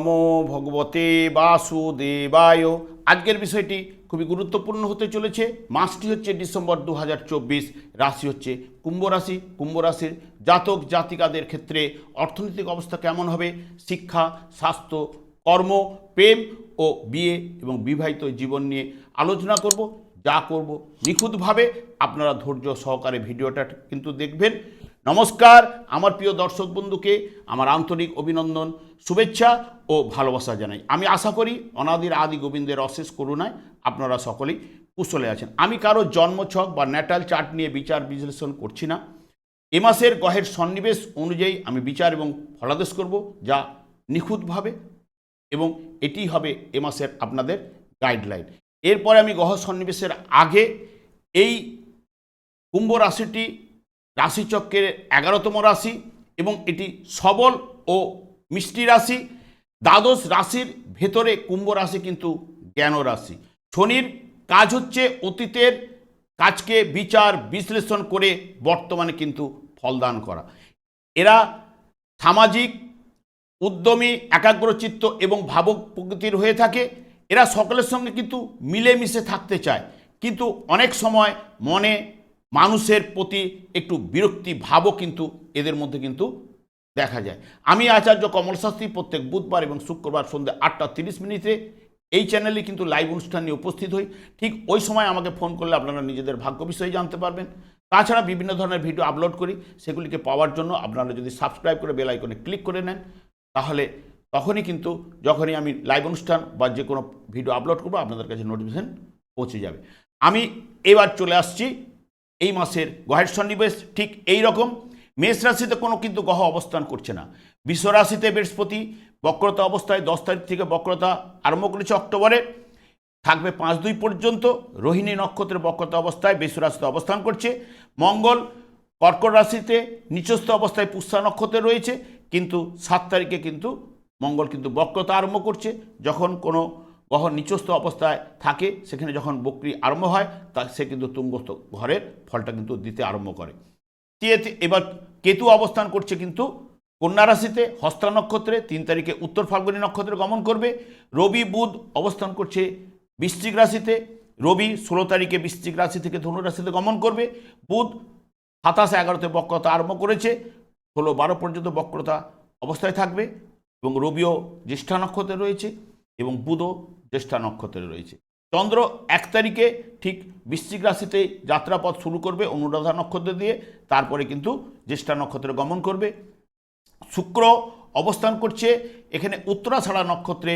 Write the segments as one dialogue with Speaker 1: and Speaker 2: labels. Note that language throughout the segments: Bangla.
Speaker 1: নমো ভগবতে বাসুদেবায়। আজকের বিষয়টি খুবই গুরুত্বপূর্ণ হতে চলেছে। মাসটি হচ্ছে ডিসেম্বর দু হাজার চব্বিশ, রাশি হচ্ছে কুম্ভ রাশি। কুম্ভ রাশির জাতক জাতিকাদের ক্ষেত্রে অর্থনৈতিক অবস্থা কেমন হবে? শিক্ষা, স্বাস্থ্য, কর্ম, প্রেম ও বিয়ে এবং বিবাহিত জীবন নিয়ে আলোচনা করব। যা করব নিখুঁতভাবে। আপনারা ধৈর্য সহকারে ভিডিওটা কিন্তু দেখবেন। নমস্কার, আমার প্রিয় দর্শক বন্ধুকে, আমার আন্তরিক অভিনন্দন, শুভেচ্ছা ও ভালোবাসা জানাই। আমি আশা করি অনাদির আদি গোবিন্দের অশেষ করুণায় আপনারা সকলেই কুশলে আছেন। আমি কারও জন্মছক বা ন্যাটাল চার্ট নিয়ে বিচার বিশ্লেষণ করছি না। এ মাসের গ্রহের সন্নিবেশ অনুযায়ী আমি বিচার এবং ফলাদেশ করব, যা নিখুঁতভাবে এবং এটি হবে এ মাসের আপনাদের গাইডলাইন। এরপরে আমি গ্রহ সন্নিবেশের আগে এই কুম্ভ রাশিটি রাশিচক্রের এগারোতম রাশি এবং এটি সবল ও মিষ্টি রাশি। দ্বাদশ রাশির ভেতরে কুম্ভ রাশি কিন্তু জ্ঞান রাশি। শনির কাজ হচ্ছে অতীতের কাজকে বিচার, বিশ্লেষণ করে বর্তমানে কিন্তু ফলদান করা। এরা সামাজিক, উদ্যমী, একাগ্রচিত্ত এবং ভাবক প্রকৃতির হয়ে থাকে। এরা সকলের সঙ্গে কিন্তু মিলেমিশে থাকতে চায়। কিন্তু অনেক সময় মনে মানুষের প্রতি একটু বিরক্তি ভাবও কিন্তু এদের মধ্যে কিন্তু দেখা যায়। আমি আচার্য কমল শাস্ত্রী প্রত্যেক বুধবার এবং শুক্রবার সন্ধ্যে আটটা তিরিশ মিনিটে এই চ্যানেলে কিন্তু লাইভ অনুষ্ঠান নিয়ে উপস্থিত হই। ঠিক ওই সময় আমাকে ফোন করলে আপনারা নিজেদের ভাগ্য বিষয়ে জানতে পারবেন। তাছাড়া বিভিন্ন ধরনের ভিডিও আপলোড করি। সেগুলিকে পাওয়ার জন্য আপনারা যদি সাবস্ক্রাইব করে বেল আইকনে ক্লিক করে নেন, তাহলে তখনই কিন্তু যখনই আমি লাইভ অনুষ্ঠান বা যে কোনো ভিডিও আপলোড করব, আপনাদের কাছে নোটিফিকেশন পৌঁছে যাবে। আমি এবার চলে আসছি এই মাসের গ্রহের সন্নিবেশ ঠিক এই রকম। মেষ রাশিতে কোনো কিন্তু গ্রহ অবস্থান করছে না। বিশ্ব রাশিতে বৃহস্পতি বক্রতা অবস্থায় দশ তারিখ থেকে বক্রতা আরম্ভ করেছে অক্টোবরে। থাকবে পাঁচ দুই পর্যন্ত। রোহিণী নক্ষত্রের বক্রতা অবস্থায় বিশ্ব রাশিতে অবস্থান করছে। মঙ্গল কর্কট রাশিতে নিচস্থ অবস্থায় পুষ্যা নক্ষত্রে রয়েছে। কিন্তু সাত তারিখে কিন্তু মঙ্গল কিন্তু বক্রতা আরম্ভ করছে। যখন কোনো গ্রহ নিচস্থ অবস্থায় থাকে, সেখানে যখন বক্রি আরম্ভ হয়, তা সে কিন্তু তুঙ্গস্থ ঘরের ফলটা কিন্তু দিতে আরম্ভ করে। এবার কেতু অবস্থান করছে কিন্তু কন্যা রাশিতে, হস্তা নক্ষত্রে, তিন তারিখে উত্তর ফাল্গুনী নক্ষত্রে গমন করবে। রবি, বুধ অবস্থান করছে বৃশ্চিক রাশিতে, রবি ষোলো তারিখে বৃশ্চিক রাশি থেকে ধনু রাশিতে গমন করবে। বুধ সাতাশ এগারোতে বক্রতা আরম্ভ করেছে, ষোলো বারো পর্যন্ত বক্রতা অবস্থায় থাকবে এবং রবিও জ্যেষ্ঠা নক্ষত্রে রয়েছে এবং বুধও জ্যেষ্ঠা নক্ষত্রে রয়েছে। চন্দ্র এক তারিখে ঠিক বৃশ্চিক রাশিতে যাত্রাপথ শুরু করবে অনুরাধা নক্ষত্র দিয়ে, তারপরে কিন্তু জ্যেষ্ঠা নক্ষত্রে গমন করবে। শুক্র অবস্থান করছে এখানে উত্তরাছাড়া নক্ষত্রে,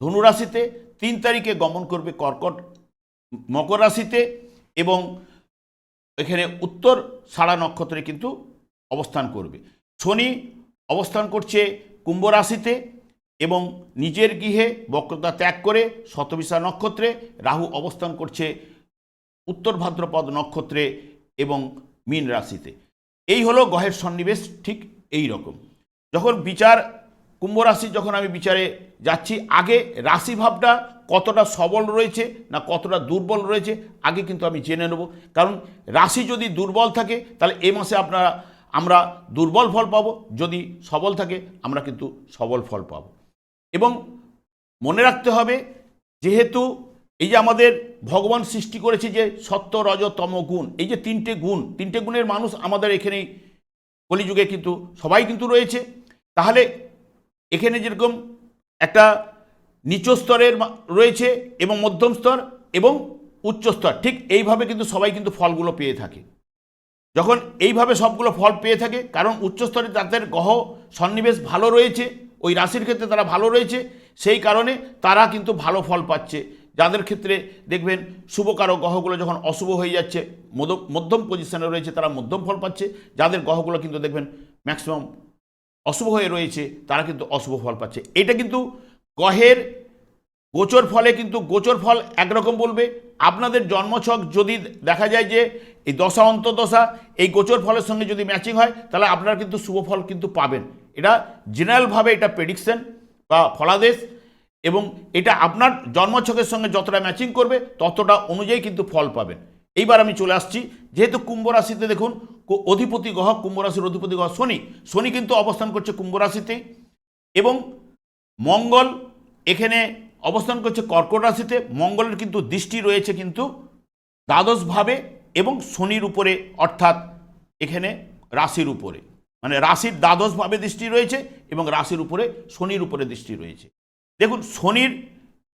Speaker 1: ধনুরাশিতে তিন তারিখে গমন করবে কর্কট মকর রাশিতে এবং এখানে উত্তর সাড়া নক্ষত্রে কিন্তু অবস্থান করবে। শনি অবস্থান করছে কুম্ভ রাশিতে এবং নিজের গৃহে বক্রতা ত্যাগ করে শতবিশা নক্ষত্রে রাহু অবস্থান করছে উত্তর ভাদ্রপদ নক্ষত্রে এবং মীন রাশিতে। এই হলো গ্রহের সন্নিবেশ ঠিক এই রকম। যখন বিচার, কুম্ভ রাশি যখন আমি বিচারে যাচ্ছি, আগে রাশিভাবটা কতটা সবল রয়েছে না কতটা দুর্বল রয়েছে, আগে কিন্তু আমি জেনে নেব। কারণ রাশি যদি দুর্বল থাকে, তাহলে এ মাসে আপনারা, আমরা দুর্বল ফল পাবো। যদি সবল থাকে, আমরা কিন্তু সবল ফল পাবো। এবং মনে রাখতে হবে, যেহেতু এই যে আমাদের ভগবান সৃষ্টি করেছে যে সত্য, রজ, তম গুণ, এই যে তিনটে গুণ, তিনটে গুণের মানুষ আমাদের এখানেই কলিযুগে কিন্তু সবাই কিন্তু রয়েছে। তাহলে এখানে যেরকম একটা নিচ স্তরের রয়েছে এবং মধ্যম স্তর এবং উচ্চ স্তর, ঠিক এইভাবে কিন্তু সবাই কিন্তু ফলগুলো পেয়ে থাকে। যখন এইভাবে সবগুলো ফল পেয়ে থাকে, কারণ উচ্চ স্তরে তাদের গ্রহ, সন্নিবেশ ভালো রয়েছে ওই রাশির ক্ষেত্রে তারা ভালো রয়েছে, সেই কারণে তারা কিন্তু ভালো ফল পাচ্ছে। যাদের ক্ষেত্রে দেখবেন শুভকারক গ্রহগুলো যখন অশুভ হয়ে যাচ্ছে মধ্য- মধ্যম পজিশনে রয়েছে, তারা মধ্যম ফল পাচ্ছে। যাদের গ্রহগুলো কিন্তু দেখবেন ম্যাক্সিমাম অশুভ হয়ে রয়েছে, তারা কিন্তু অশুভ ফল পাচ্ছে। এটা কিন্তু গ্রহের গোচর ফলে কিন্তু গোচর ফল একরকম বলবে। আপনাদের জন্মছক যদি দেখা যায় যে এই দশা অন্তদশা এই গোচর ফলের সঙ্গে যদি ম্যাচিং হয়, তাহলে আপনারা কিন্তু শুভ ফল কিন্তু পাবেন। এটা জেনারেলভাবে এটা প্রেডিকশন বা ফলাদেশ এবং এটা আপনার জন্মছকের সঙ্গে যতটা ম্যাচিং করবে ততটা অনুযায়ী কিন্তু ফল পাবেন। এইবার আমি চলে আসছি, যেহেতু কুম্ভ রাশিতে দেখুন অধিপতি গ্রহ, কুম্ভ রাশির অধিপতি গ্রহ শনি। শনি কিন্তু অবস্থান করছে কুম্ভ রাশিতেই এবং মঙ্গল এখানে অবস্থান করছে কর্কট রাশিতে। মঙ্গলের কিন্তু দৃষ্টি রয়েছে কিন্তু দ্বাদশভাবে এবং শনির উপরে অর্থাৎ এখানে রাশির উপরে। মানে রাশির দ্বাদশভাবে দৃষ্টি রয়েছে এবং রাশির উপরে শনির উপরে দৃষ্টি রয়েছে। দেখুন, শনির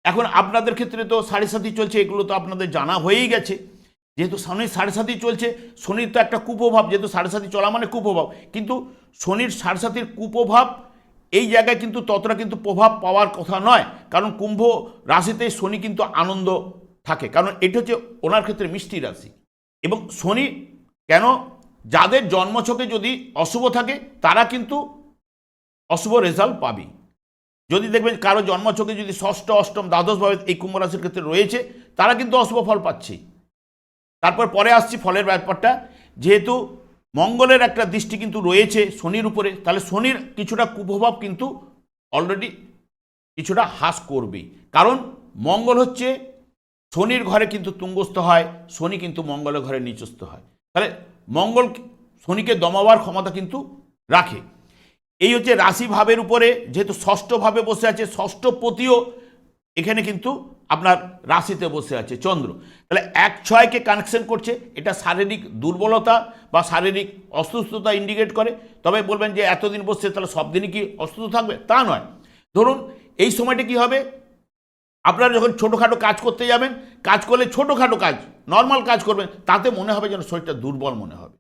Speaker 1: এখন আপনাদের ক্ষেত্রে তো সাড়ে সাতই চলছে, এগুলো তো আপনাদের জানা হয়েই গেছে। যেহেতু শনির সাড়ে সাতই চলছে, শনির তো একটা কুপ্রভাব যেহেতু সাড়ে সাথী চলা মানে কুপ্রভাব কিন্তু শনির সাড়ে সাথীর কুপ্রভাব এই জায়গায় কিন্তু ততটা কিন্তু প্রভাব পাওয়ার কথা নয়। কারণ কুম্ভ রাশিতে শনি কিন্তু আনন্দ থাকে। কারণ এটা হচ্ছে ওনার ক্ষেত্রে মিষ্টি রাশি। এবং শনি কেন যাদের জন্মছকে যদি অশুভ থাকে, তারা কিন্তু অশুভ রেজাল্ট পাবে যদি দেখবেন কারও জন্মছকে যদি ষষ্ঠ, অষ্টম দ্বাদশভাবে এই কুম্ভ রাশির ক্ষেত্রে রয়েছে, তারা কিন্তু অশুভ ফল পাচ্ছে। তারপর পরে আসছি ফলের ব্যাপারটা। যেহেতু মঙ্গলের একটা দৃষ্টি কিন্তু রয়েছে শনির উপরে, তাহলে শনির কিছুটা কুপ্রভাব কিন্তু অলরেডি কিছুটা হ্রাস করবে কারণ মঙ্গল হচ্ছে, শনির ঘরে কিন্তু তুঙ্গস্থ হয়, শনি কিন্তু মঙ্গলের ঘরে নিচস্থ হয়। তাহলে মঙ্গল শনিকে দমাবার ক্ষমতা কিন্তু রাখে। এই হচ্ছে রাশি ভাবের উপরে, যেহেতু ষষ্ঠভাবে বসে আছে, ষষ্ঠ পতিও এখানে কিন্তু আপনার রাশিতে বসে আছে, চন্দ্র। তাহলে এক ছয়কে কানেকশন করছে, এটা শারীরিক দুর্বলতা বা শারীরিক অসুস্থতা ইন্ডিকেট করে। তবে বলবেন যে এতদিন বসছে, তাহলে সব দিনই কি অসুস্থ থাকবে? তা নয়। ধরুন এই সময়টা কি হবে? আপনারা যখন ছোটোখাটো কাজ করতে যাবেন, কাজ করলে ছোটোখাটো কাজ নর্মাল কাজ করবেন, তাতে মনে হবে যেন শরীরটা দুর্বল মনে হবে।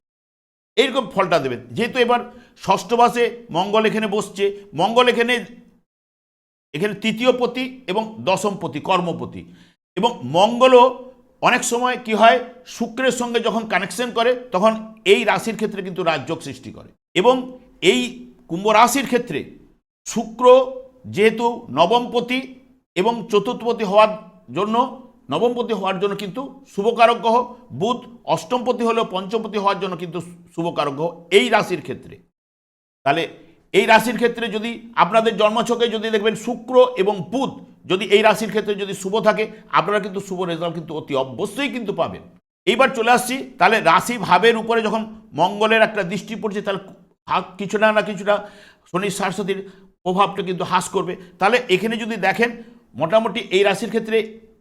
Speaker 1: এইরকম ফলটা দেবেন। যেহেতু এবার ষষ্ঠ মাসে মঙ্গল এখানে বসছে, মঙ্গল এখানে এখানে তৃতীয় পতি এবং দশম পতি, কর্মপতি। এবং মঙ্গলও অনেক সময় কি হয়, শুক্রের সঙ্গে যখন কানেকশন করে, তখন এই রাশির ক্ষেত্রে কিন্তু রাজযোগ সৃষ্টি করে। এবং এই কুম্ভ রাশির ক্ষেত্রে শুক্র যেহেতু নবমপতি এবং চতুর্থপতি হওয়ার জন্য, নবমপতি হওয়ার জন্য কিন্তু শুভকারক গ্রহ বুধ অষ্টমপতি হলেও পঞ্চমপতি হওয়ার জন্য কিন্তু শুভকারক গ্রহ এই রাশির ক্ষেত্রে। তাহলে এই রাশির ক্ষেত্রে যদি আপনাদের জন্মছকে যদি দেখবেন শুক্র এবং বুধ যদি এই রাশির ক্ষেত্রে যদি শুভ থাকে, আপনারা কিন্তু শুভ রেজাল্ট কিন্তু অতি অবশ্যই কিন্তু পাবেন। এইবার চলে আসছি, তাহলে রাশি ভাবের উপরে যখন মঙ্গলের একটা দৃষ্টি পড়ছে, তাহলে কিছুটা না কিছুটা শনি সরস্বতীর প্রভাবটা কিন্তু হ্রাস করবে। তাহলে এখানে যদি দেখেন মোটামুটি এই রাশির ক্ষেত্রে,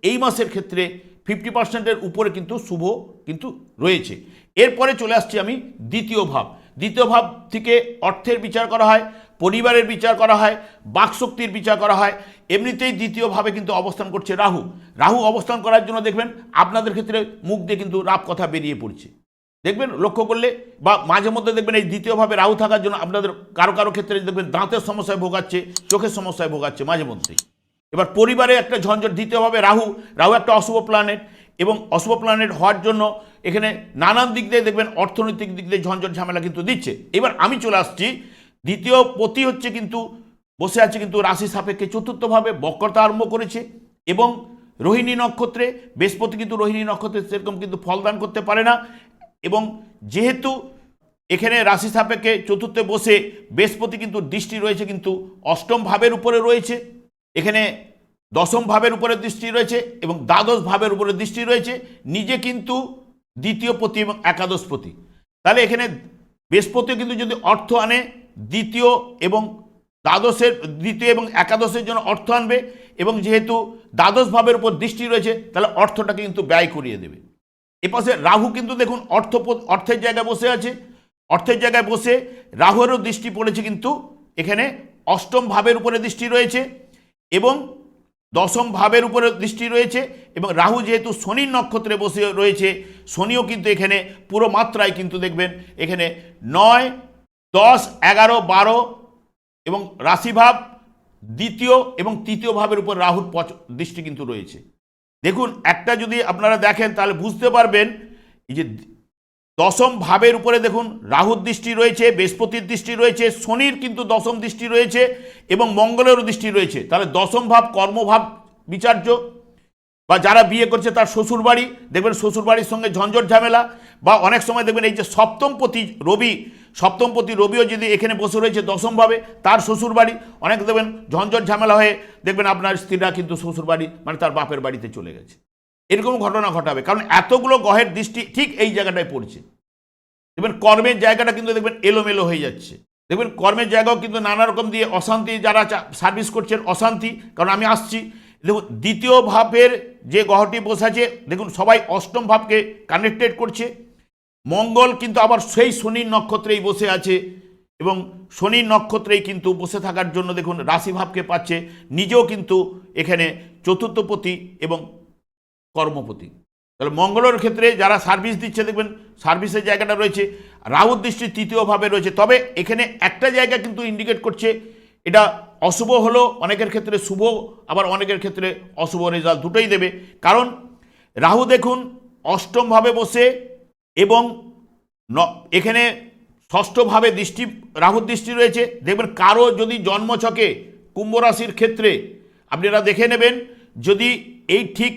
Speaker 1: এই মাসের ক্ষেত্রে ফিফটি পার্সেন্টের উপরে কিন্তু শুভ কিন্তু রয়েছে। এরপরে চলে আসছি আমি দ্বিতীয় ভাব। দ্বিতীয় ভাব থেকে অর্থের বিচার করা হয়, পরিবারের বিচার করা হয়, বাকশক্তির বিচার করা হয়, এমনিতেই দ্বিতীয় ভাবে কিন্তু অবস্থান করছে রাহু। রাহু অবস্থান করার জন্য দেখবেন আপনাদের ক্ষেত্রে মুখ দিয়ে কিন্তু রাপ কথা বেরিয়ে পড়ছে। দেখবেন, লক্ষ্য করলে বা মাঝে মধ্যে দেখবেন এই দ্বিতীয়ভাবে রাহু থাকার জন্য আপনাদের কারও কারও ক্ষেত্রে দেখবেন দাঁতের সমস্যায় ভোগাচ্ছে, চোখের সমস্যায় ভোগাচ্ছে মাঝে মধ্যেই। এবার পরিবারে একটা ঝঞ্ঝট দ্বিতীয়ভাবে রাহু। রাহু একটা অশুভ প্ল্যানেট এবং অশুভ প্ল্যানেট হওয়ার জন্য এখানে নানান দিক দিয়ে দেখবেন অর্থনৈতিক দিক দিয়ে ঝঞ্ঝট ঝামেলা কিন্তু দিচ্ছে। এবার আমি চলে আসছি, দ্বিতীয় পতি হচ্ছে কিন্তু, বসে আছে কিন্তু রাশি সাপেক্ষে চতুর্থভাবে, বক্রতা আরম্ভ করেছে এবং রোহিণী নক্ষত্রে, বৃহস্পতি কিন্তু রোহিণী নক্ষত্রে সেরকম কিন্তু ফলদান করতে পারে না এবং যেহেতু এখানে রাশি সাপেক্ষে চতুর্থে বসে, বৃহস্পতি কিন্তু দৃষ্টি রয়েছে কিন্তু অষ্টম ভাবের উপরে রয়েছে। এখানে দশম ভাবের উপরে দৃষ্টি রয়েছে এবং দ্বাদশ ভাবের উপরে দৃষ্টি রয়েছে। নিজে কিন্তু দ্বিতীয় পতি এবং একাদশ পতি তাহলে এখানে বৃহস্পতিও কিন্তু যদি অর্থ আনে, দ্বিতীয় এবং দ্বাদশের, দ্বিতীয় এবং একাদশের জন্য অর্থ আনবে এবং যেহেতু দ্বাদশ ভাবের উপর দৃষ্টি রয়েছে, তাহলে অর্থটাকে কিন্তু ব্যয় করিয়ে দেবে। এপাশে রাহু কিন্তু দেখুন অর্থ অর্থের জায়গায় বসে আছে। অর্থের জায়গায় বসে রাহুরও দৃষ্টি পড়েছে কিন্তু এখানে অষ্টম ভাবের উপরে দৃষ্টি রয়েছে। এবং দশম ভাবের উপরে দৃষ্টি রয়েছে এবং রাহু যেহেতু শনির নক্ষত্রে বসে রয়েছে, শনিও কিন্তু এখানে পুরো মাত্রায় কিন্তু দেখবেন এখানে নয়, দশ, এগারো, বারো এবং রাশিভাব দ্বিতীয় এবং তৃতীয় ভাবের উপর রাহুর পচ- দৃষ্টি কিন্তু রয়েছে। দেখুন, একটা যদি আপনারা দেখেন তাহলে বুঝতে পারবেন এই যে দশম ভাবের উপরে দেখুন, রাহুর দৃষ্টি রয়েছে, বৃহস্পতির দৃষ্টি রয়েছে, শনির কিন্তু দশম দৃষ্টি রয়েছে এবং মঙ্গলেরও দৃষ্টি রয়েছে। তাহলে দশম ভাব কর্মভাব বিচার্য, বা যারা বিয়ে করছে তার শ্বশুরবাড়ি, দেখবেন শ্বশুরবাড়ির সঙ্গে ঝঞ্ঝট ঝামেলা, বা অনেক সময় দেখবেন এই যে সপ্তমপতি রবি, সপ্তমপতি রবিও যদি এখানে বসে রয়েছে দশমভাবে তার শ্বশুরবাড়ি, অনেক দেখবেন ঝঞ্ঝট ঝামেলা হয়ে দেখবেন আপনার স্ত্রীরা কিন্তু শ্বশুরবাড়ি মানে তার বাপের বাড়িতে চলে গেছে। এরকম ঘটনা ঘটাবে। কারণ এতগুলো গ্রহের দৃষ্টি ঠিক এই জায়গাটায় পড়ছে। দেখবেন কর্মের জায়গাটা কিন্তু দেখবেন এলোমেলো হয়ে যাচ্ছে। দেখবেন কর্মের জায়গাও কিন্তু নানা রকম দিয়ে অশান্তি, যারা সার্ভিস করছেন অশান্তি। কারণ আমি আসছি, দেখুন, দ্বিতীয় ভাবের যে গ্রহটি বসে আছে, দেখুন, সবাই অষ্টম ভাবকে কানেক্টেড করছে। মঙ্গল কিন্তু আবার সেই শনির নক্ষত্রেই বসে আছে এবং শনির নক্ষত্রেই কিন্তু বসে থাকার জন্য দেখুন রাশিভাবকে পাচ্ছে। নিজেও কিন্তু এখানে চতুর্থপতি এবং কর্মপতি। তাহলে মঙ্গলের ক্ষেত্রে যারা সার্ভিস দিচ্ছে, দেখবেন সার্ভিসের জায়গাটা রয়েছে রাহুর দৃষ্টি তৃতীয়ভাবে রয়েছে। তবে এখানে একটা জায়গা কিন্তু ইন্ডিকেট করছে, এটা অশুভ হলো, অনেকের ক্ষেত্রে শুভ, আবার অনেকের ক্ষেত্রে অশুভ রেজাল্ট দুটোই দেবে। কারণ রাহু দেখুন অষ্টমভাবে বসে এবং এখানে ষষ্ঠভাবে দৃষ্টি রাহুর দৃষ্টি রয়েছে। দেখবেন কারও যদি জন্মছকে কুম্ভ রাশির ক্ষেত্রে আপনারা দেখে নেবেন, যদি এই ঠিক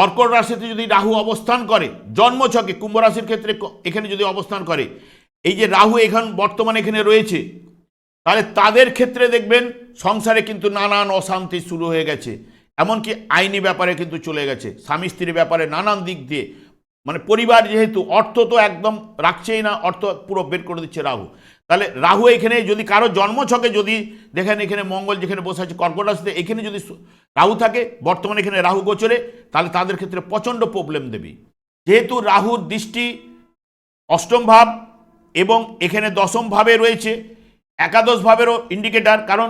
Speaker 1: কর্কট রাশিতে যদি রাহু অবস্থান করে, জন্মছকে কুম্ভ রাশির ক্ষেত্রে এখানে যদি অবস্থান করে, এই যে রাহু এখন বর্তমানে এখানে রয়েছে, তাহলে তাদের ক্ষেত্রে দেখবেন সংসারে কিন্তু নানান অশান্তি শুরু হয়ে গেছে। এমনকি আইনি ব্যাপারে কিন্তু চলে গেছে। স্বামী স্ত্রীর ব্যাপারে নানান দিক দিয়ে। মানে পরিবার যেহেতু অর্থ তো একদম রাখছেই না, অর্থ পুরো বের করে দিচ্ছে রাহু। তাহলে রাহু এখানে যদি কারও জন্মছকে যদি দেখেন এখানে মঙ্গল যেখানে বসে আছে, কর্কট রাশিতে এখানে যদি রাহু থাকে, বর্তমানে এখানে রাহু গোচরে, তাহলে তাদের ক্ষেত্রে প্রচণ্ড প্রবলেম দেবে। যেহেতু রাহুর দৃষ্টি অষ্টম ভাব এবং এখানে দশম ভাবে রয়েছে, একাদশ ভাবেরও ইন্ডিকেটার কারণ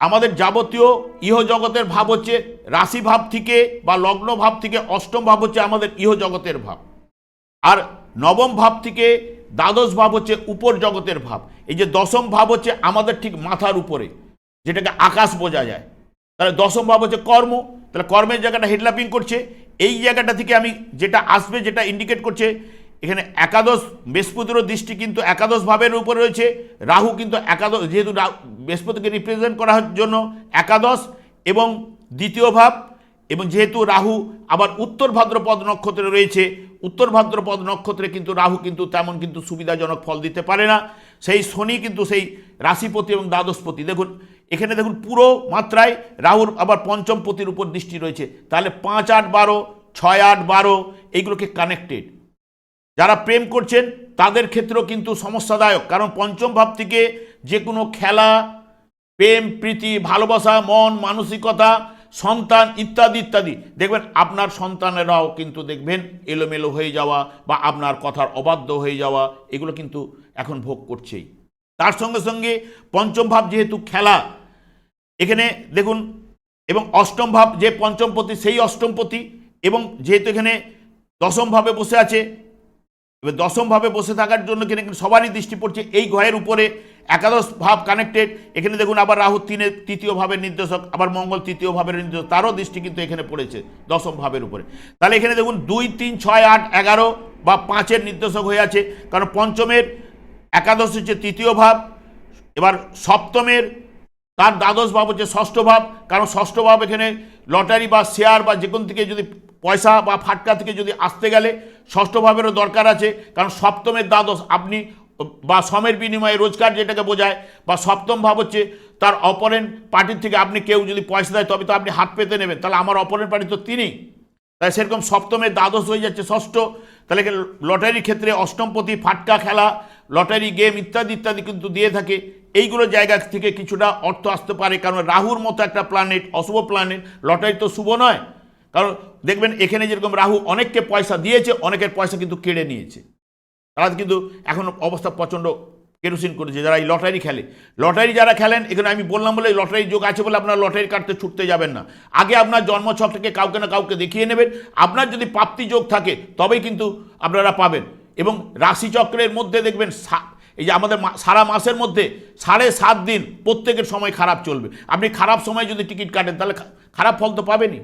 Speaker 1: আমাদের যাবতীয় ইহ জগতের ভাব হচ্ছে রাশি ভাব থেকে বা লগ্ন ভাব থেকে অষ্টম ভাব হচ্ছে আমাদের ইহ জগতের ভাব। আর নবম ভাব থেকে দ্বাদশ ভাব হচ্ছে উপর জগতের ভাব। এই যে দশম ভাব হচ্ছে আমাদের ঠিক মাথার উপরে, যেটাকে আকাশ বোঝা যায়। তাহলে দশম ভাব হচ্ছে কর্ম। তাহলে কর্মের জায়গাটা হেডলাপিং করছে। এই জায়গাটা থেকে আমি যেটা আসবে, যেটা ইন্ডিকেট করছে, এখানে একাদশ বৃহস্পতিরও দৃষ্টি কিন্তু একাদশ ভাবের উপরে রয়েছে। রাহু কিন্তু একাদশ, যেহেতু বৃহস্পতিকে রিপ্রেজেন্ট করার জন্য একাদশ এবং দ্বিতীয় ভাব এবং যেহেতু রাহু আবার উত্তর ভাদ্রপদ নক্ষত্রে রয়েছে, উত্তর ভাদ্রপদ নক্ষত্রে কিন্তু রাহু কিন্তু তেমন কিন্তু সুবিধাজনক ফল দিতে পারে না। সেই শনি কিন্তু সেই রাশিপতি এবং দ্বাদশপতি। দেখুন, এখানে দেখুন পুরো মাত্রায় রাহুর আবার পঞ্চম পতির উপর দৃষ্টি রয়েছে। তাহলে পাঁচ আট বারো, ছয় আট বারো, এইগুলোকে কানেক্টেড যারা প্রেম করছেন, তাদের ক্ষেত্রেও কিন্তু সমস্যাদায়ক। কারণ পঞ্চম ভাব থেকে যে কোনো খেলা, প্রেম, প্রীতি, ভালোবাসা, মন, মানসিকতা সন্তান ইত্যাদি ইত্যাদি। দেখবেন, আপনার সন্তানেরাও কিন্তু দেখবেন এলোমেলো হয়ে যাওয়া বা আপনার কথার অবাধ্য হয়ে যাওয়া, এগুলো কিন্তু এখন ভোগ করছেই। তার সঙ্গে সঙ্গে পঞ্চম ভাব যেহেতু খেলা, এখানে দেখুন, এবং অষ্টম ভাব যে পঞ্চমপতি সেই অষ্টমপতি এবং যেহেতু এখানে দশম ভাবে বসে আছে এবার দশমভাবে বসে থাকার জন্য কিন্তু সবারই দৃষ্টি পড়ছে। এই গ্রহের উপরে একাদশ ভাব কানেক্টেড এখানে দেখুন আবার রাহু তিনের তৃতীয় ভাবের নির্দেশক, আবার মঙ্গল তৃতীয় ভাবের নির্দেশক, তারও দৃষ্টি কিন্তু এখানে পড়েছে দশম ভাবের উপরে। তাহলে এখানে দেখুন দুই, তিন, ছয়, আট, এগারো বা পাঁচের নির্দেশক হয়ে আছে। কারণ পঞ্চমের একাদশ হচ্ছে তৃতীয় ভাব, এবার সপ্তমের তার দ্বাদশ ভাব হচ্ছে ষষ্ঠ ভাব। কারণ ষষ্ঠ ভাব এখানে লটারি বা শেয়ার বা যে কোনো থেকে যদি পয়সা বা ফাটকা থেকে যদি আসতে গেলে ষষ্ঠ ভাবেরও দরকার আছে। কারণ সপ্তমের দ্বাদশ আপনি বা সমের বিনিময়ে রোজগার যেটাকে বোঝায় বা সপ্তম ভাব হচ্ছে তার অপরেন্ট পার্টির থেকে আপনি কেউ যদি পয়সা দেয় তবে তো আপনি হাত পেতে নেবেন। তাহলে আমার অপরেন্ট পার্টি তো তিনি। তাই সেরকম সপ্তমের দ্বাদশ হয়ে যাচ্ছে ষষ্ঠ। তাহলে লটারির ক্ষেত্রে অষ্টমপতি, ফাটকা খেলা, লটারি, গেম ইত্যাদি ইত্যাদি কিন্তু দিয়ে থাকে। এইগুলো জায়গা থেকে কিছুটা অর্থ আসতে পারে। কারণ রাহুর মতো একটা প্ল্যানেট অশুভ প্ল্যানেট লটারি তো শুভ নয়। কারণ দেখবেন এখানে যেরকম রাহু অনেককে পয়সা দিয়েছে, অনেকের পয়সা কিন্তু কেড়ে নিয়েছে। তারা কিন্তু এখন অবস্থা প্রচণ্ড কেরোসিন করেছে, যারা এই লটারি খেলে। লটারি যারা খেলেন, এখানে আমি বললাম বলে লটারি যোগ আছে বলে আপনার লটারি কাটতে ছুটতে যাবেন না। আগে আপনার জন্মছক থেকে কাউকে না কাউকে দেখিয়ে নেবেন। আপনার যদি প্রাপ্তি যোগ থাকে, তবেই কিন্তু আপনারা পাবেন। এবং রাশিচক্রের মধ্যে দেখবেন এই যে আমাদের সারা মাসের মধ্যে সাড়ে সাত দিন প্রত্যেকের সময় খারাপ চলবে। আপনি খারাপ সময় যদি টিকিট কাটেন, তাহলে খারাপ ফল তো পাবেনই।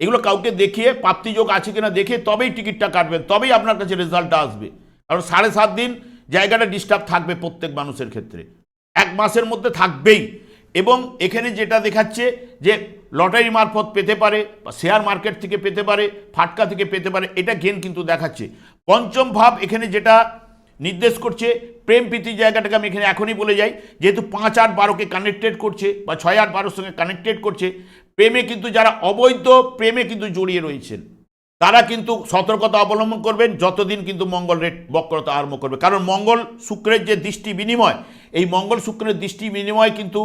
Speaker 1: এগুলো কাউকে দেখিয়ে প্রাপ্তিযোগ আছে কিনা দেখে তবেই টিকিটটা কাটবেন, তবেই আপনার কাছে রেজাল্টটা আসবে। কারণ সাড়ে সাত দিন জায়গাটা ডিস্টার্ব থাকবে প্রত্যেক মানুষের ক্ষেত্রে। এক মাসের মধ্যে থাকবেই। এবং এখানে যেটা দেখাচ্ছে যে লটারি মারফত পেতে পারে বা শেয়ার মার্কেট থেকে পেতে পারে, ফাটকা থেকে পেতে পারে, এটা গেন কিন্তু দেখাচ্ছে। পঞ্চম ভাব এখানে যেটা নির্দেশ করছে, প্রেম প্রীতি জায়গাটাকে আমি এখানে এখনই বলে যাই, যেহেতু পাঁচ আট বারোকে কানেক্টেড করছে বা ছয় আট বারোর সঙ্গে কানেক্টেড করছে, প্রেমে কিন্তু যারা অবৈধ প্রেমে কিন্তু জড়িয়ে রয়েছেন, তারা কিন্তু সতর্কতা অবলম্বন করবেন, যতদিন কিন্তু মঙ্গল রেট বক্রতা আরম্ভ করবে। কারণ মঙ্গল শুক্রের যে দৃষ্টি বিনিময়, এই মঙ্গল শুক্রের দৃষ্টি বিনিময় কিন্তু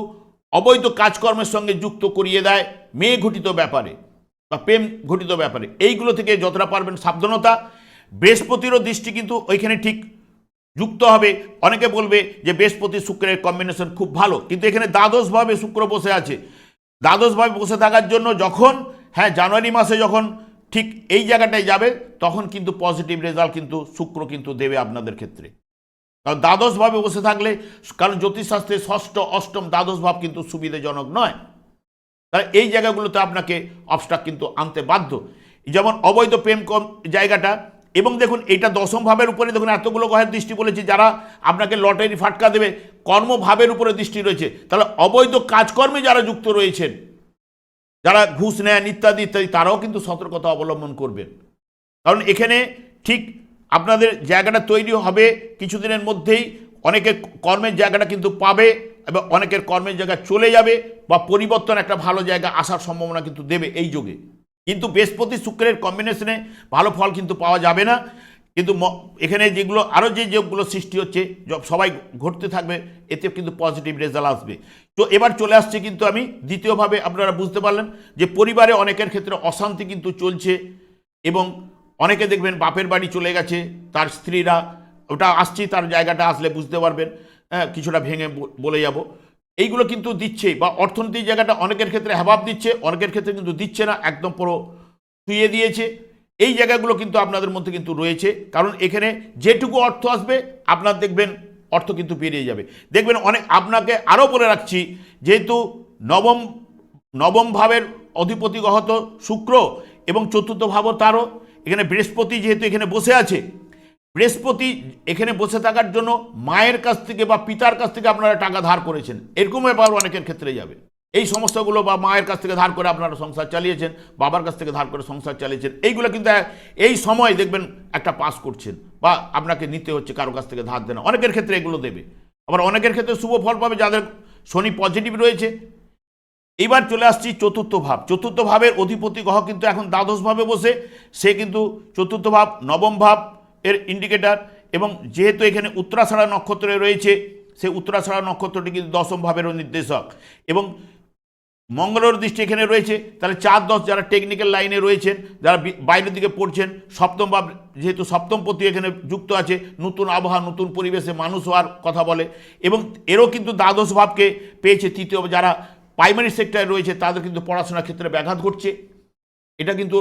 Speaker 1: অবৈধ কাজকর্মের সঙ্গে যুক্ত করিয়ে দেয় মেয়ে ঘটিত ব্যাপারে বা প্রেম ঘটিত ব্যাপারে। এইগুলো থেকে যতটা পারবেন সাবধানতা। বৃহস্পতিরও দৃষ্টি কিন্তু ওইখানে ঠিক যুক্ত হবে। অনেকে বলবে যে বৃহস্পতি শুক্রের কম্বিনেশন খুব ভালো, কিন্তু এখানে দ্বাদশভাবে শুক্র বসে আছে। দ্বাদশভাবে বসে থাকার জন্য যখন হ্যাঁ জানুয়ারি মাসে যখন ঠিক এই জায়গাটায় যাবে, তখন কিন্তু পজিটিভ রেজাল্ট কিন্তু শুক্র কিন্তু দেবে আপনাদের ক্ষেত্রে। কারণ দ্বাদশভাবে বসে থাকলে, কারণ জ্যোতিষশাস্ত্রে ষষ্ঠ, অষ্টম দ্বাদশ ভাব কিন্তু সুবিধাজনক নয়। তাহলে এই জায়গাগুলোতে আপনাকে অবস্ট্রাক কিন্তু আনতে বাধ্য। যেমন অবৈধ প্রেম কম জায়গাটা এবং দেখুন, এটা দশম ভাবের উপরে দেখুন, এতগুলো গ্রহের দৃষ্টি বলেছে, যারা আপনাকে লটারি ফাটকা দেবে, কর্মভাবের উপরে দৃষ্টি রয়েছে। তাহলে অবৈধ কাজকর্মে যারা যুক্ত রয়েছেন, যারা ঘুষ নেন ইত্যাদি ইত্যাদি, তারাও কিন্তু সতর্কতা অবলম্বন করবেন। কারণ এখানে ঠিক আপনাদের জায়গাটা তৈরি হবে কিছুদিনের মধ্যেই অনেকের কর্মের জায়গাটা কিন্তু পাবে, এবং অনেকের কর্মের জায়গা চলে যাবে, বা পরিবর্তন একটা ভালো জায়গা আসার সম্ভাবনা কিন্তু দেবে এই যুগে। কিন্তু বৃহস্পতি শুক্রের কম্বিনেশনে ভালো ফল কিন্তু পাওয়া যাবে না। কিন্তু এখানে যেগুলো আরও যে যোগগুলো সৃষ্টি হচ্ছে সবাই ঘটতে থাকবে, এতে কিন্তু পজিটিভ রেজাল্ট আসবে। তো এবার চলে আসছে কিন্তু আমি, দ্বিতীয়ভাবে আপনারা বুঝতে পারলেন যে পরিবারে অনেকের ক্ষেত্রে অশান্তি কিন্তু চলছে এবং অনেকে দেখবেন বাপের বাড়ি চলে গেছে, তার স্ত্রীরা, ওটা আসছি, তার জায়গাটা আসলে বুঝতে পারবেন। হ্যাঁ কিছুটা ভেঙে বলে যাব। এইগুলো কিন্তু দিচ্ছে বা অর্থনীতির জায়গাটা অনেকের ক্ষেত্রে হেবাব দিচ্ছে, অনেকের ক্ষেত্রে কিন্তু দিচ্ছে না, একদম পুরো শুয়ে দিয়েছে। এই জায়গাগুলো কিন্তু আপনাদের মধ্যে কিন্তু রয়েছে, কারণ এখানে যেটুকু অর্থ আসবে, আপনার দেখবেন অর্থ কিন্তু পেরিয়ে যাবে। দেখবেন অনেক, আপনাকে আরও বলে রাখছি, যেহেতু নবম নবম ভাবের অধিপতি গহত শুক্র এবং চতুর্থ ভাবও তারও, এখানে বৃহস্পতি যেহেতু এখানে বসে আছে বৃহস্পতি এখানে বসে থাকার জন্য মায়ের কাছ থেকে বা পিতার কাছ থেকে আপনারা টাকা ধার করেছেন। এরকম ব্যাপার অনেকের ক্ষেত্রে যাবে। এই সমস্যাগুলো বা মায়ের কাছ থেকে ধার করে আপনারা সংসার চালিয়েছেন, বাবার কাছ থেকে ধার করে সংসার চালিয়েছেন। এইগুলো কিন্তু এই সময় দেখবেন একটা পাস করছেন বা আপনাকে নিতে হচ্ছে কারও কাছ থেকে ধার দেনা। অনেকের ক্ষেত্রে এগুলো দেবে। আবার অনেকের ক্ষেত্রে শুভ ফল পাবে যাদের শনি পজিটিভ রয়েছে। এইবার চলে আসছি চতুর্থ ভাব। চতুর্থ ভাবের অধিপতি গ্রহ কিন্তু এখন দ্বাদশ ভাবে বসে। সে কিন্তু চতুর্থ ভাব, নবম ভাব এর ইন্ডিকেটার এবং যেহেতু এখানে উত্তরাষাঢ়া নক্ষত্রে রয়েছে, সেই উত্তরাষাঢ়া নক্ষত্রটি কিন্তু দশম ভাবেরও নির্দেশক। এবং মঙ্গলের দৃষ্টি এখানে রয়েছে, তাহলে চার দশ যারা টেকনিক্যাল লাইনে রয়েছেন, যারা বাইরের দিকে পড়ছেন, সপ্তম ভাব যেহেতু সপ্তম পতি এখানে যুক্ত আছে, নতুন আবহাওয়া, নতুন পরিবেশে মানুষ হওয়ার কথা বলে। এবং এরও কিন্তু দ্বাদশ ভাবকে পেয়েছে, তৃতীয় যারা প্রাইমারি সেক্টরে রয়েছে, তাদের কিন্তু পড়াশোনার ক্ষেত্রে ব্যাঘাত ঘটছে। এটা কিন্তু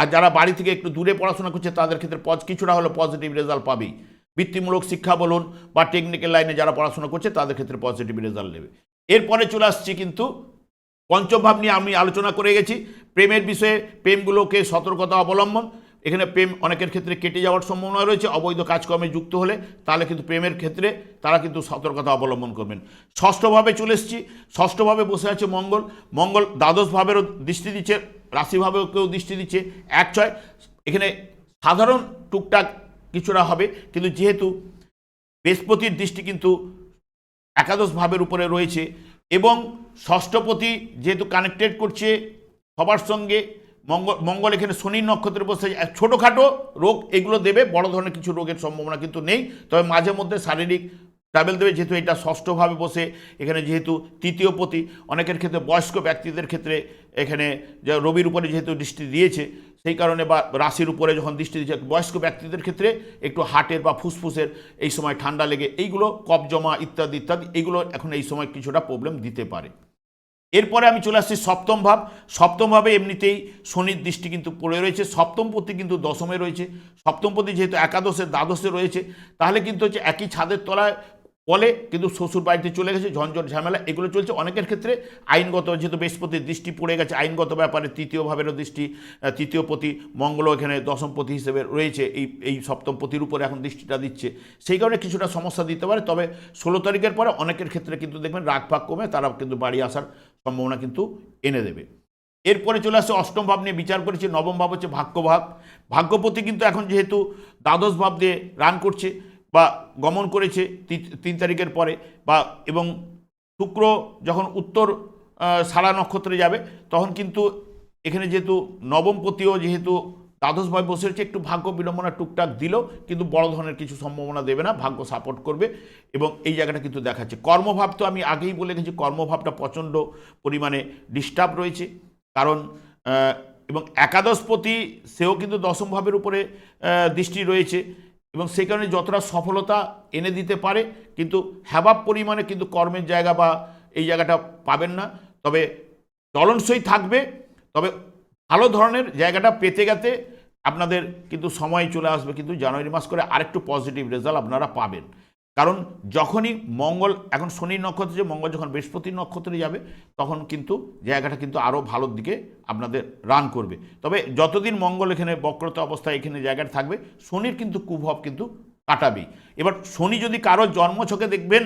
Speaker 1: আর যারা বাড়ি থেকে একটু দূরে পড়াশোনা করছে, তাদের ক্ষেত্রে পজ কিছুটা হলো পজিটিভ রেজাল্ট পাবেই। বৃত্তিমূলক শিক্ষা বলুন বা টেকনিক্যাল লাইনে যারা পড়াশোনা করছে, তাদের ক্ষেত্রে পজিটিভ রেজাল্ট নেবে। এরপরে চলে আসছি কিন্তু পঞ্চম ভাব নিয়ে আমি আলোচনা করে গেছি। প্রেমের বিষয়ে প্রেমগুলোকে সতর্কতা অবলম্বন। এখানে প্রেম অনেকের ক্ষেত্রে কেটে যাওয়ার সম্ভাবনা রয়েছে, অবৈধ কাজকর্মে যুক্ত হলে তাহলে কিন্তু প্রেমের ক্ষেত্রে তারা কিন্তু সতর্কতা অবলম্বন করবেন। ষষ্ঠভাবে চলে এসেছি। ষষ্ঠভাবে বসে আছে মঙ্গল। মঙ্গল দ্বাদশ ভাবেরও দৃষ্টি দিচ্ছে। রাশিভাবেও কেউ দৃষ্টি দিচ্ছে। এক ছয়, এখানে সাধারণ টুকটাক কিছুটা হবে, কিন্তু যেহেতু বৃহস্পতির দৃষ্টি কিন্তু একাদশ ভাবের উপরে রয়েছে এবং ষষ্ঠপতি যেহেতু কানেক্টেড করছে সবার সঙ্গে, মঙ্গল মঙ্গল এখানে শনির নক্ষত্রে বসে ছোটোখাটো রোগ এগুলো দেবে, বড় ধরনের কিছু রোগের সম্ভাবনা কিন্তু নেই, তবে মাঝে মধ্যে শারীরিক ট্রাভেল দেবে, যেহেতু এটা ষষ্ঠভাবে বসে, এখানে যেহেতু তৃতীয় পতি, অনেকের ক্ষেত্রে বয়স্ক ব্যক্তিদের ক্ষেত্রে এখানে যে রবির উপরে যেহেতু দৃষ্টি দিয়েছে, সেই কারণে বা রাশির উপরে যখন দৃষ্টি দিয়েছে, বয়স্ক ব্যক্তিদের ক্ষেত্রে একটু হার্টের বা ফুসফুসের এই সময় ঠান্ডা লেগে, এইগুলো কফ জমা ইত্যাদি ইত্যাদি, এইগুলো এখন এই সময় কিছুটা প্রবলেম দিতে পারে। এরপরে আমি চলে আসছি সপ্তম ভাব। সপ্তমভাবে এমনিতেই শনির দৃষ্টি কিন্তু পড়ে রয়েছে, সপ্তম পতি কিন্তু দশমে রয়েছে, সপ্তম পতি যেহেতু একাদশে, দ্বাদশে রয়েছে, তাহলে কিন্তু হচ্ছে একই ছাদের তলায় বলে, কিন্তু শ্বশুর বাড়িতে চলে গেছে ঝঞ্ঝট ঝামেলা, এগুলো চলছে। অনেকের ক্ষেত্রে আইনগত, যেহেতু বৃহস্পতির দৃষ্টি পড়ে গেছে, আইনগত ব্যাপারে তৃতীয় ভাবেরও দৃষ্টি তৃতীয় পতি মঙ্গল এখানে দশম পতি হিসেবে রয়েছে, এই এই সপ্তম পতির উপরে এখন দৃষ্টিটা দিচ্ছে। সেই কারণে কিছুটা সমস্যা দিতে পারে, তবে ষোলো তারিখের পরে অনেকের ক্ষেত্রে কিন্তু দেখবেন রাগ ভাগ কমে তারা কিন্তু বাড়ি আসার সম্ভাবনা কিন্তু এনে দেবে। এরপরে চলে আসে অষ্টম ভাব নিয়ে বিচার করেছে, নবম ভাব হচ্ছে ভাগ্যভাব ভাগ্যপতি কিন্তু এখন যেহেতু দ্বাদশ ভাব দিয়ে রান করছে বা গমন করেছে তিন তারিখের পরে বা, এবং শুক্র যখন উত্তর সারা নক্ষত্রে যাবে, তখন কিন্তু এখানে যেহেতু নবমপতিও যেহেতু দ্বাদশভাবে বসে রয়েছে একটু ভাগ্য বিড়ম্বনা টুকটাক দিল, কিন্তু বড় ধরনের কিছু সম্ভাবনা দেবে না, ভাগ্য সাপোর্ট করবে এবং এই জায়গাটা কিন্তু দেখাচ্ছে। কর্মভাব তো আমি আগেই বলে গেছি, কর্মভাবটা প্রচণ্ড পরিমাণে ডিস্টার্ব রয়েছে, কারণ এবং একাদশপতি সেও কিন্তু দশম ভাবের উপরে দৃষ্টি রয়েছে এবং সেই কারণে যতটা সফলতা এনে দিতে পারে, কিন্তু হ্যাবাব পরিমাণে কিন্তু কর্মের জায়গা বা এই জায়গাটা পাবেন না। তবে চলনসই থাকবে, তবে ভালো ধরনের জায়গাটা পেতে গেতে আপনাদের কিন্তু সময় চলে আসবে, কিন্তু জানুয়ারি মাস করে আরেকটু পজিটিভ রেজাল্ট আপনারা পাবেন। কারণ যখনই মঙ্গল, এখন শনি নক্ষত্রে যে, মঙ্গল যখন বৃহস্পতির নক্ষত্রে যাবে, তখন কিন্তু জায়গাটা কিন্তু আরও ভালোর দিকে আপনাদের রান করবে। তবে যতদিন মঙ্গল এখানে বক্রতা অবস্থায় এখানে জায়গাটা থাকবে, শনির কিন্তু কুভব কিন্তু কাটাবেই। এবার শনি যদি কারও জন্মছকে দেখবেন,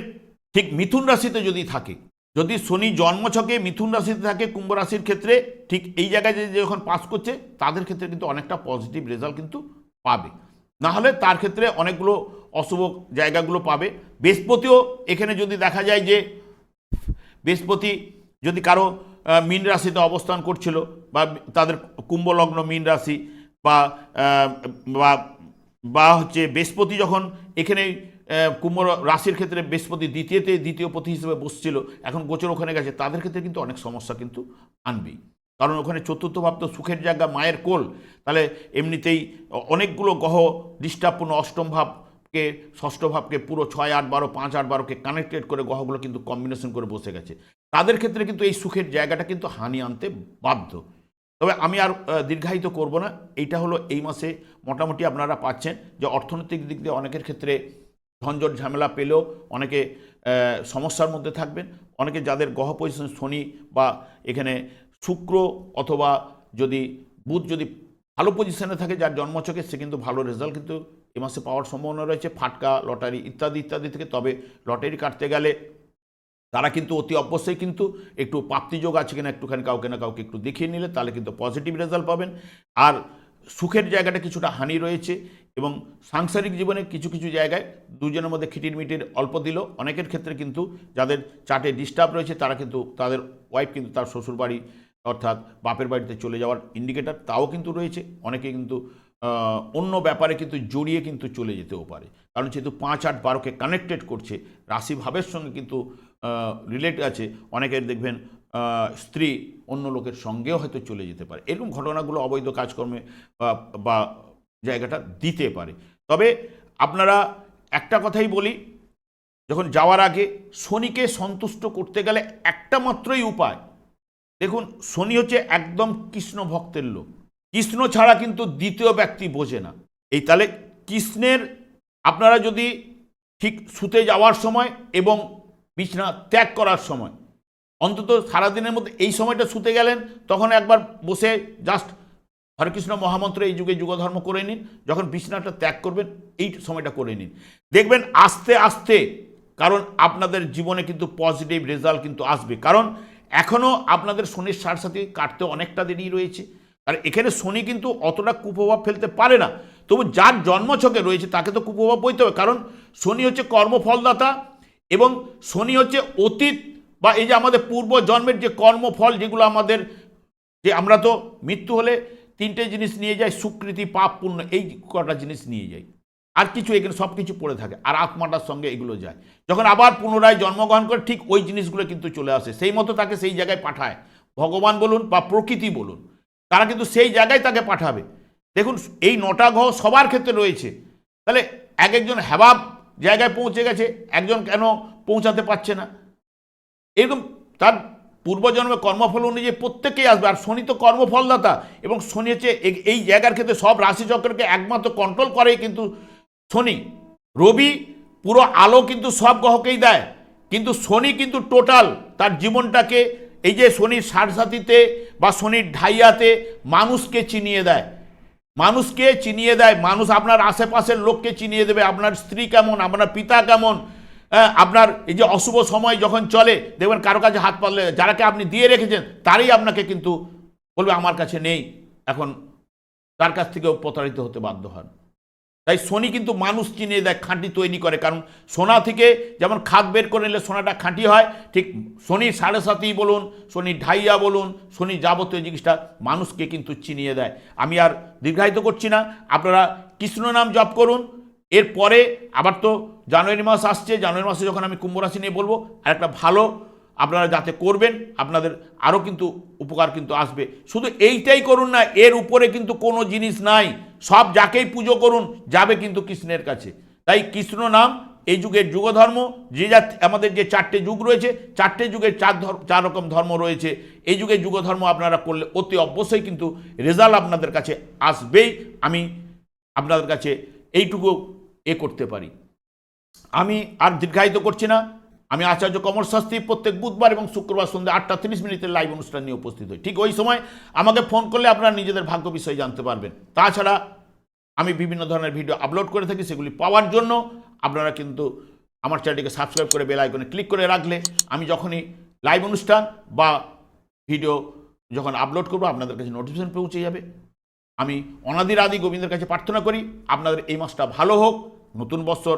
Speaker 1: ঠিক মিথুন রাশিতে যদি থাকে, যদি শনি জন্মছকে মিথুন রাশিতে থাকে কুম্ভ রাশির ক্ষেত্রে, ঠিক এই জায়গায় যে যখন পাস করছে, তাদের ক্ষেত্রে কিন্তু অনেকটা পজিটিভ রেজাল্ট কিন্তু পাবে। না হলে তার ক্ষেত্রে অনেকগুলো অশুভ জায়গাগুলো পাবে। বৃহস্পতিও এখানে যদি দেখা যায় যে বৃহস্পতি যদি কারও মীন রাশিতে অবস্থান করছিল বা তাদের কুম্ভ লগ্ন মীন রাশি বা বা হচ্ছে বৃহস্পতি যখন এখানে কুম্ভ রাশির ক্ষেত্রে বৃহস্পতি দ্বিতীয়তে দ্বিতীয় পথি হিসেবে বসছিল, এখন গোচর ওখানে গেছে, তাদের ক্ষেত্রে কিন্তু অনেক সমস্যা কিন্তু আনবেই। কারণ ওখানে চতুর্থ ভাব তো সুখের জায়গা, মায়ের কোল, তাহলে এমনিতেই অনেকগুলো গ্রহ ডিস্টার্বপূর্ণ অষ্টম ভাবকে ষষ্ঠ ভাবকে, পুরো ছয় আট বারো, পাঁচ আট বারোকে কানেক্টেড করে গ্রহগুলো কিন্তু কম্বিনেশন করে বসে গেছে। তাদের ক্ষেত্রে কিন্তু এই সুখের জায়গাটা কিন্তু হানি আনতে বাধ্য। তবে আমি আর দীর্ঘায়িত করব না। এইটা হলো এই মাসে মোটামুটি আপনারা পাচ্ছেন যে অর্থনৈতিক দিক দিয়ে অনেকের ক্ষেত্রে ঝঞ্ঝট ঝামেলা পেলেও অনেকে সমস্যার মধ্যে থাকবেন। অনেকে যাদের গ্রহ পজিশন শনি বা এখানে শুক্র অথবা যদি বুধ যদি ভালো পজিশনে থাকে, যার জন্মছকে সে কিন্তু ভালো রেজাল্ট কিন্তু এ মাসে পাওয়ার সম্ভাবনা রয়েছে, ফাটকা, লটারি ইত্যাদি ইত্যাদি থেকে। তবে লটারি কাটতে গেলে তারা কিন্তু অতি অবশ্যই কিন্তু একটু প্রাপ্তিযোগ আছে কিনা একটুখানি কাউকে না কাউকে একটু দেখিয়ে নিলে তাহলে কিন্তু পজিটিভ রেজাল্ট পাবেন। আর সুখের জায়গাটা কিছুটা হানি রয়েছে এবং সাংসারিক জীবনে কিছু কিছু জায়গায় দুজনের মধ্যে খিটির মিটির অল্প দিল অনেকের ক্ষেত্রে কিন্তু যাদের চাটে ডিস্টার্ব রয়েছে, তারা কিন্তু তাদের ওয়াইফ কিন্তু তার শ্বশুর বাড়ি অর্থাৎ বাপের বাড়িতে চলে যাওয়ার ইন্ডিকেটার তাও কিন্তু রয়েছে। অনেকে কিন্তু অন্য ব্যাপারে কিন্তু জড়িয়ে কিন্তু চলে যেতেও পারে। কারণ যেহেতু পাঁচ আট বারোকে কানেক্টেড করছে, রাশিভাবের সঙ্গে কিন্তু রিলেট আছে। অনেকের দেখবেন স্ত্রী অন্য লোকের সঙ্গেও হয়তো চলে যেতে পারে। এরকম ঘটনাগুলো অবৈধ কাজকর্মে বা- জায়গাটা দিতে পারে। তবে আপনারা একটা কথাই বলি, যখন যাওয়ার আগে শনিকে সন্তুষ্ট করতে গেলে একটা মাত্রই উপায়। দেখুন, শনি হচ্ছে একদম কৃষ্ণ ভক্তের লোক। কৃষ্ণ ছাড়া কিন্তু দ্বিতীয় ব্যক্তি বোঝে না। এই তাহলে কৃষ্ণের, আপনারা যদি ঠিক শুতে যাওয়ার সময় এবং বিছনা ত্যাগ করার সময়, অন্তত সারাদিনের মধ্যে এই সময়টা শুতে গেলেন, তখন একবার বসে জাস্ট হরেকৃষ্ণ মহামন্ত্র এই যুগে যুগধর্ম করে নিন, যখন বিছনাটা ত্যাগ করবেন, এই সময়টা করে নিন। দেখবেন আস্তে আস্তে, কারণ আপনাদের জীবনে কিন্তু পজিটিভ রেজাল্ট কিন্তু আসবে। কারণ এখনও আপনাদের শনির সার সাথে কাটতে অনেকটা দেরি রয়েছে। আর এখানে শনি কিন্তু অতটা কুপ্রভাব ফেলতে পারে না। তবু যার জন্মছকে রয়েছে তাকে তো কুপ্রভাব বইতে হবে। কারণ শনি হচ্ছে কর্মফলদাতা এবং শনি হচ্ছে অতীত বা এই যে আমাদের পূর্ব জন্মের যে কর্মফল যেগুলো আমাদের যে আমরা তো মৃত্যু হলে তিনটে জিনিস নিয়ে যাই, সুকৃতি, পাপ, পুণ্য, এই কটা জিনিস নিয়ে যাই। আর কিছু এখানে সব কিছু পড়ে থাকে আর আত্মাটার সঙ্গে এগুলো যায়। যখন আবার পুনরায় জন্মগ্রহণ করে ঠিক ওই জিনিসগুলো কিন্তু চলে আসে। সেই মতো তাকে সেই জায়গায় পাঠায়। ভগবান বলুন বা প্রকৃতি বলুন। তারা কিন্তু সেই জায়গায় তাকে পাঠাবে। দেখুন, এই নটা গ্রহ সবার ক্ষেত্রে রয়েছে। তাহলে এক একজন হ্যাবাব জায়গায় পৌঁছে গেছে, একজন কেন পৌঁছাতে পারছে না? এরকম তার পূর্বজন্মে কর্মফল অনুযায়ী প্রত্যেকেই আসবে। আর শনি তো কর্মফলদাতা এবং শনি হচ্ছে এই জায়গার ক্ষেত্রে সব রাশিচক্রকে একমাত্র কন্ট্রোল করে কিন্তু শনি। রবি পুরো আলো কিন্তু সব গ্রহকেই দেয়। কিন্তু শনি কিন্তু টোটাল তার জীবনটাকে এই যে শনির সারসাথীতে বা শনির ঢাইয়াতে মানুষকে চিনিয়ে দেয় মানুষকে চিনিয়ে দেয় মানুষ আপনার আশেপাশের লোককে চিনিয়ে দেবে আপনার স্ত্রী কেমন আপনার পিতা কেমন হ্যাঁ, আপনার এই যে অশুভ সময় যখন চলে দেখবেন কারও কাছে হাত পাতলে যারাকে আপনি দিয়ে রেখেছেন তারই আপনাকে কিন্তু বলবে আমার কাছে নেই। এখন তার কাছ থেকেও প্রতারিত হতে বাধ্য হন। তাই শনি কিন্তু মানুষ চিনিয়ে দেয়, খাঁটি তৈরি করে। কারণ সোনা থেকে যেমন খাদ বের করে নিলে সোনাটা খাঁটি হয়, ঠিক শনির সাড়ে সাতই বলুন শনি ঢাইয়া বলুন শনি যাবতীয় জিনিসটা মানুষকে কিন্তু চিনিয়ে দেয়। আমি আর দীর্ঘায়িত করছি না। আপনারা কৃষ্ণ নাম জপ করুন। এরপরে আবার তো জানুয়ারি মাস আসছে। জানুয়ারি মাসে যখন আমি কুম্ভ রাশি নিয়ে বলব, আর একটা ভালো আপনারা যাতে করবেন, আপনাদের আরও কিন্তু উপকার কিন্তু আসবে। শুধু এইটাই করুন না, এর উপরে কিন্তু কোনো জিনিস নাই। সব যাকেই পুজো করুন, যাবে কিন্তু কৃষ্ণের কাছে। তাই কৃষ্ণ নাম, এই যুগের যুগধর্ম, যে যা আমাদের যে চারটে যুগ রয়েছে, চারটে যুগের চার ধর্ম চার রকম ধর্ম রয়েছে। এই যুগের যুগধর্ম আপনারা করলে অতি অবশ্যই কিন্তু রেজাল্ট আপনাদের কাছে আসবেই। আমি আপনাদের কাছে এইটুকু এ করতে পারি। আমি আর দীর্ঘায়িত করছি না। আমি আচার্য কমল শাস্ত্রী প্রত্যেক বুধবার এবং শুক্রবার সন্ধ্যা আটটা তিরিশ মিনিটের লাইভ অনুষ্ঠান নিয়ে উপস্থিত হই। ঠিক ওই সময় আমাকে ফোন করলে আপনারা নিজেদের ভাগ্য বিষয়ে জানতে পারবেন। তাছাড়া আমি বিভিন্ন ধরনের ভিডিও আপলোড করে থাকি, সেগুলি পাওয়ার জন্য আপনারা কিন্তু আমার চ্যানেলটিকে সাবস্ক্রাইব করে বেল আইকনে ক্লিক করে রাখলে আমি যখনই লাইভ অনুষ্ঠান বা ভিডিও যখন আপলোড করব, আপনাদের কাছে নোটিফিকেশন পৌঁছে যাবে। আমি অনাদির আদি গোবিন্দের কাছে প্রার্থনা করি, আপনাদের এই মাসটা ভালো হোক, নতুন বছর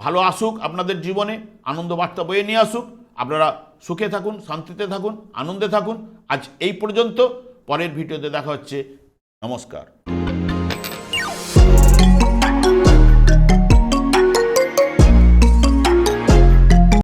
Speaker 1: ভালো আসুক আপনাদের জীবনে আনন্দ বার্তা বয়ে নিয়ে আসুক। আপনারা সুখে থাকুন, শান্তিতে থাকুন, আনন্দে থাকুন। আজ এই পর্যন্ত, পরের ভিডিওতে দেখা হচ্ছে। নমস্কার।